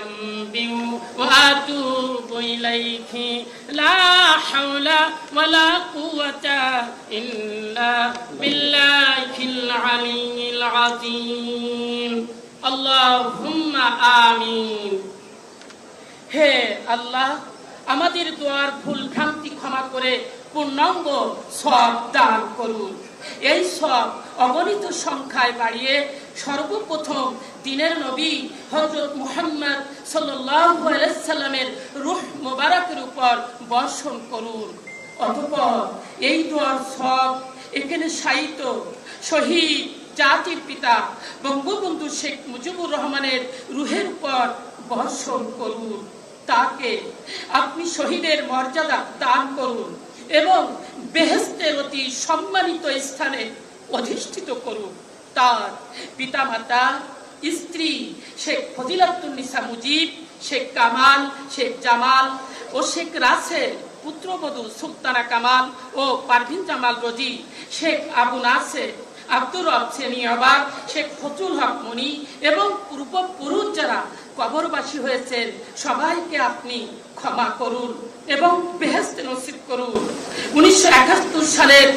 وشبئوا وأتوب إليه لا حول ولا قوة إلا بالله العلي العظيم اللهم آمين হে আল্লাহ আমাদের দোয়ার ভুল ভ্রান্তি ক্ষমা করে পূর্ণাঙ্গ সব দান করুন এই সব অগণিত সংখ্যায় বাড়িয়ে সর্বপ্রথম দিনের নবী হজরত সাল্লামের রুহ মোবারকের উপর বর্ষণ করুন। অতঃপর এই দোয়ার সব এখানে শহীদ জাতির পিতা বঙ্গবন্ধু শেখ মুজিবুর রহমানের রুহের উপর বর্ষণ করুন। তাকে আপনি শহীদের মর্যাদা দান করুন এবং বেহেস্তের অতি সম্মানিত স্থানে অধিষ্ঠিত করুন। তার পিতামাতা, স্ত্রী শেখ ফজিলাতুন্নিসা মুজিব, শেখ কামাল, শেখ জামাল ও শেখ রাসেল, পুত্রবধূ সুলতানা কামাল ও পারভিন জামাল রজি, শেখ আবু নাসের, আব্দুর রব সেনিয়াবাদ শেখ ফজুল হক মনি এবং পূর্বপুরুষ যারা কবরবাসী হয়েছেন, সবাইকে আপনি ক্ষমা করুন এবং বেহেস্ত নসিব করুন। উনিশশো একাত্তর সালের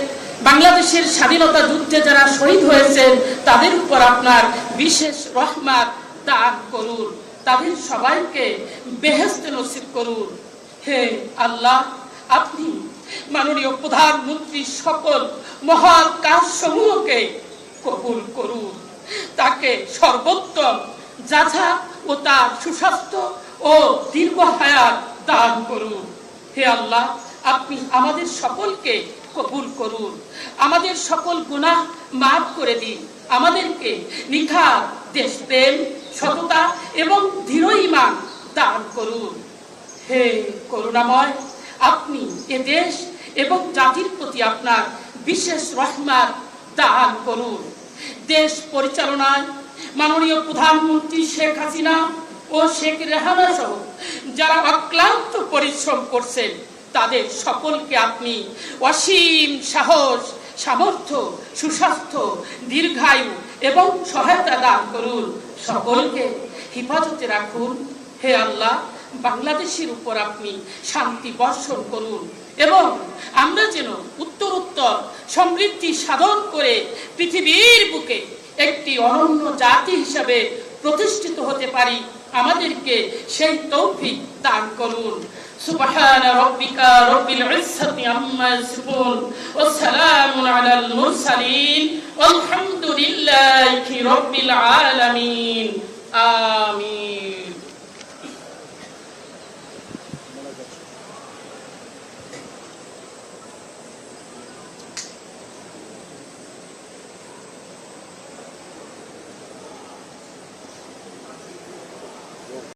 বাংলাদেশের স্বাধীনতা যুদ্ধে যারা শহীদ হয়েছেন, তাদের উপর আপনার বিশেষ রহমাত দান করুন। তাদের সবাইকে বেহেস্ত নসিব করুন। হে আল্লাহ, আপনি মাননীয় প্রধানমন্ত্রী সকল মহান কাজ সমূহকে কবুল করুন। তাকে সর্বোত্তম যাঝা ও তার সুস্বাস্থ্য ও দীর্ঘ হায়াত দান করুন। হে আল্লাহ, আপনি আমাদের সকলকে কবুল করুন। আমাদের সকল গুনাহ মাফ করে দিন। আমাদেরকে নিখা দেশপ্রেম সততা এবং দৃঢ় ইমান দান করুন। হে করুণাময়, আপনি এ দেশ এবং জাতির প্রতি আপনার বিশেষ রহমাত দান করুন। দেশ পরিচালনায় মাননীয় প্রধানমন্ত্রী শেখ হাসিনা ও শেখ রেহানা সহ যারা অক্লান্ত পরিশ্রম করছেন তাদের সকলকে আপনি অসীম সাহস, সামর্থ্য, সুস্বাস্থ্য, দীর্ঘায়ু এবং সহায়তা দান করুন। সকলকে হেফাজতে রাখুন। হে আল্লাহ, বাংলাদেশের উপর আপনি শান্তি বর্ষণ করুন এবং আমরা যেন উত্তরোত্তর সমৃদ্ধি সাধন করে পৃথিবীর বুকে একটি অনন্য জাতি হিসাবে প্রতিষ্ঠিত হতে পারি আমাদেরকে সেই তৌফিক দান করুন سبحان ربك رب العزة عما يصفون والسلام على المرسلين والحمد لله رب العالمين آمين